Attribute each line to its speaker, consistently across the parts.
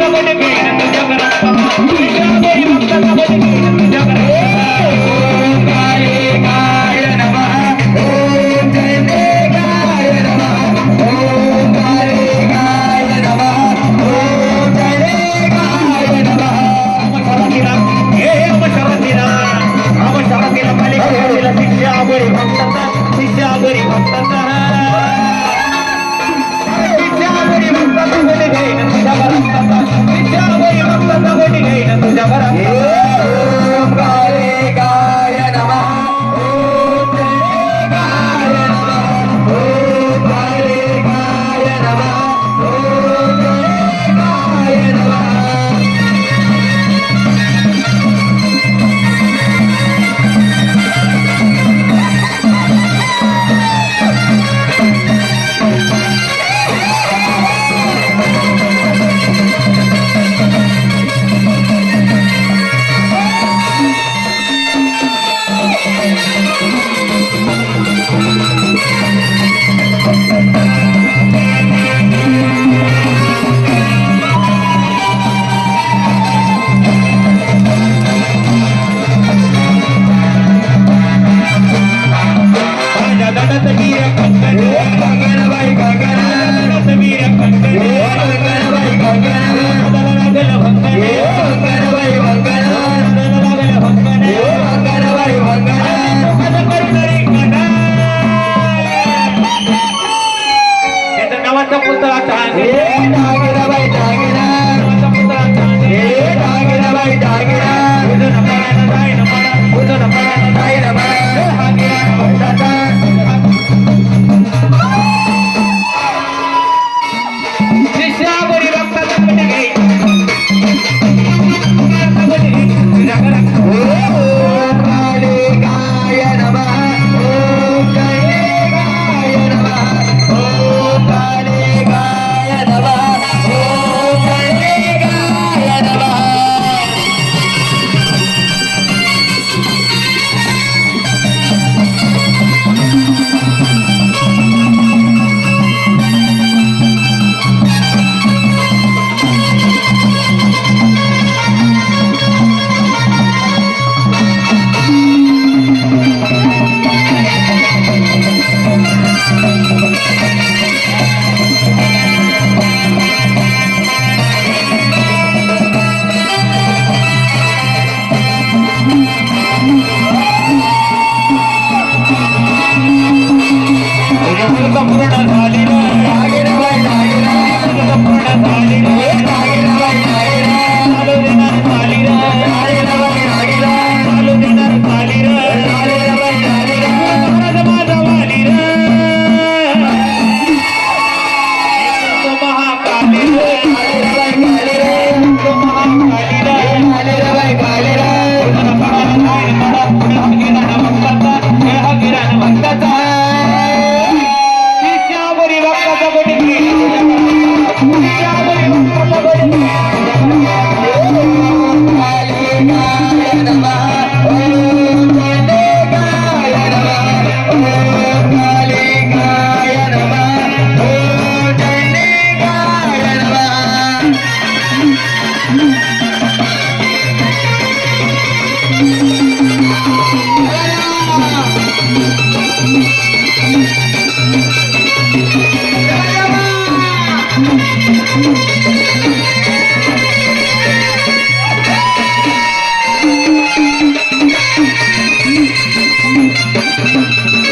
Speaker 1: ಜಗಗಳಿಗೆ Eita, eita, eita. Thank you.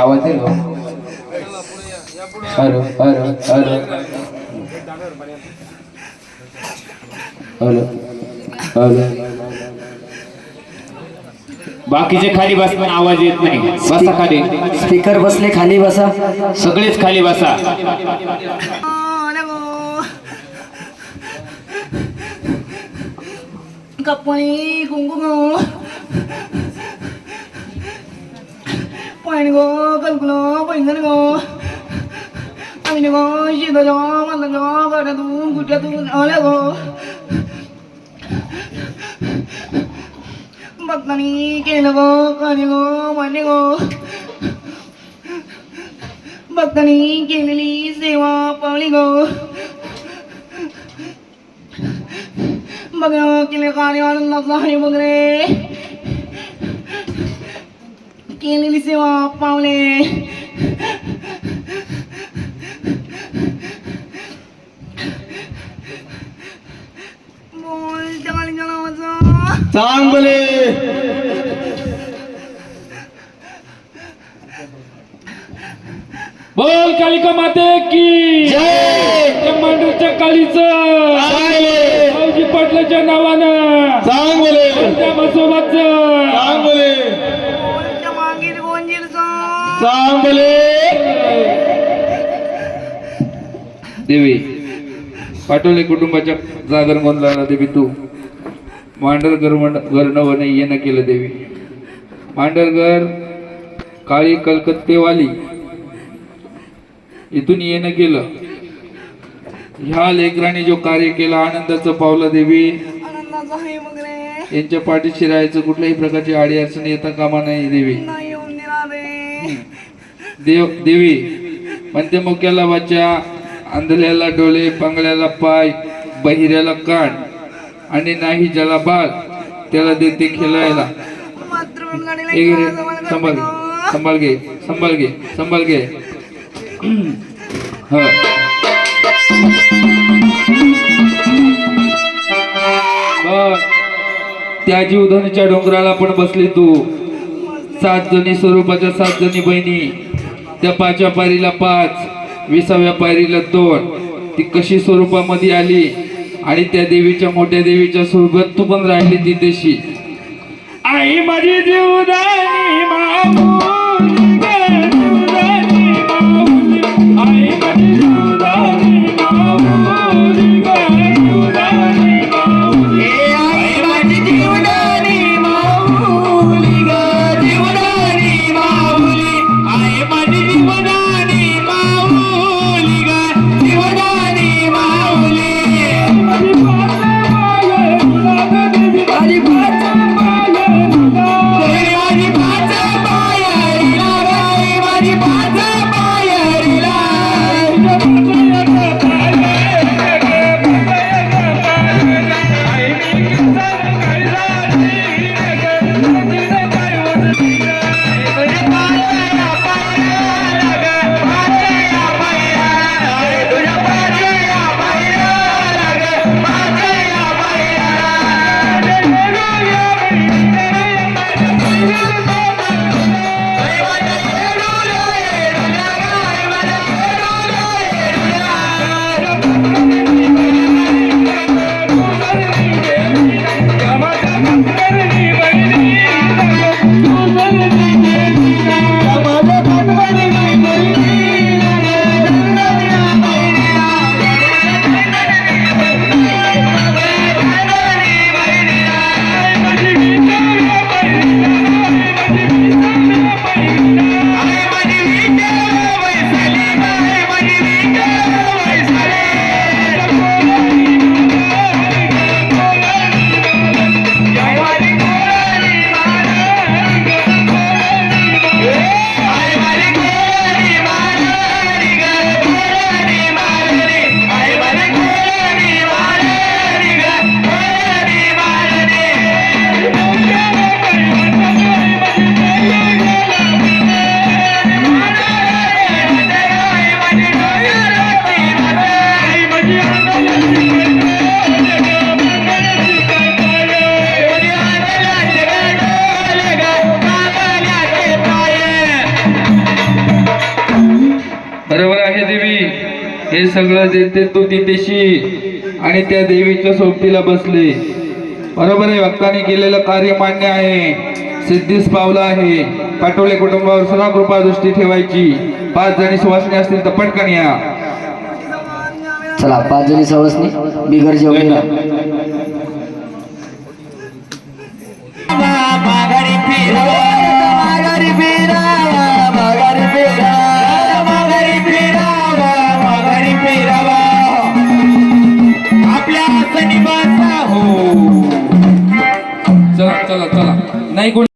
Speaker 1: आवाज येईल hello hello hello hello hello
Speaker 2: बाकीचे खाली बस पण आवाज येत नाही. बसा खाली.
Speaker 3: स्पीकर बसले खाली बसा.
Speaker 2: सगळेच खाली बसा.
Speaker 4: कपणी कुंकुम. పైనగో కలుపులో పోయిందనుగో. అందుకో సీతలో మందలో పడదు గుట్టదు రాలేగో భక్తని కేలగో కనిగో మనిగో భక్తని కేలి సేవా పౌలిగో. భగవకిల కార్యాలయం సాహిబ్ గ్రే केलेली सेवा पावले चांगले बोल
Speaker 2: कालिका माते की ब्रह्मांडूच्या कालीच चांगले पाटलाच्या नावानं
Speaker 4: चांगले सोबतच गोंजीरचं
Speaker 1: सांग बोले
Speaker 5: देवी पाटोले कुटुंबाच्या जागर गोंधळाला देवी तू. मांडरगर घर नवने येणं केलं देवी. मांडरगर काळी कलकत्तेवाली. इथून येणं केलं. ह्या लेकराने जो कार्य केला आनंदाचं पावलं देवी. यांच्या पाठीशी राहायचं कुठल्याही प्रकारची आडी अडचण येता कामा नाही देवी. देव देवी म्हणते मुक्याला वाचा आंधळ्याला डोळे पांगळ्याला पाय बहिऱ्याला कान आणि नाही ज्याला बाळ त्याला देते खेळायला.
Speaker 4: संभाल गाडीला
Speaker 5: घे संभाळ घे संभाळ घे. हो. संभाळ घे संभाळ घे ह त्या जीवधनीच्या डोंगराला पण बसली तू. सात जणी स्वरूपाच्या सात जणी बहिणी. त्या पाचव्या पायरीला पाच विसाव्या पायरीला दोन. ती कशी स्वरूपामध्ये आली? आणि त्या देवीच्या मोठ्या देवीच्या स्वरूपात तू पण राहिली ती तशी. आई माझी जीवदानी बरोबर आहे देवी. हे सगळं देते तू तिथेशी आणि त्या देवीच्या सोबतीला बसले. बरोबर आहे भक्ताने केलेलं कार्य मान्य आहे. सिद्धीस पावलं आहे. पाटोले कुटुंबावर सदा कृपा दृष्टी ठेवायची. पाच जणी सुवासणी असतील तर पटकन या.
Speaker 3: चला पाच जणी सवासणी बिगर जेवण Nightwing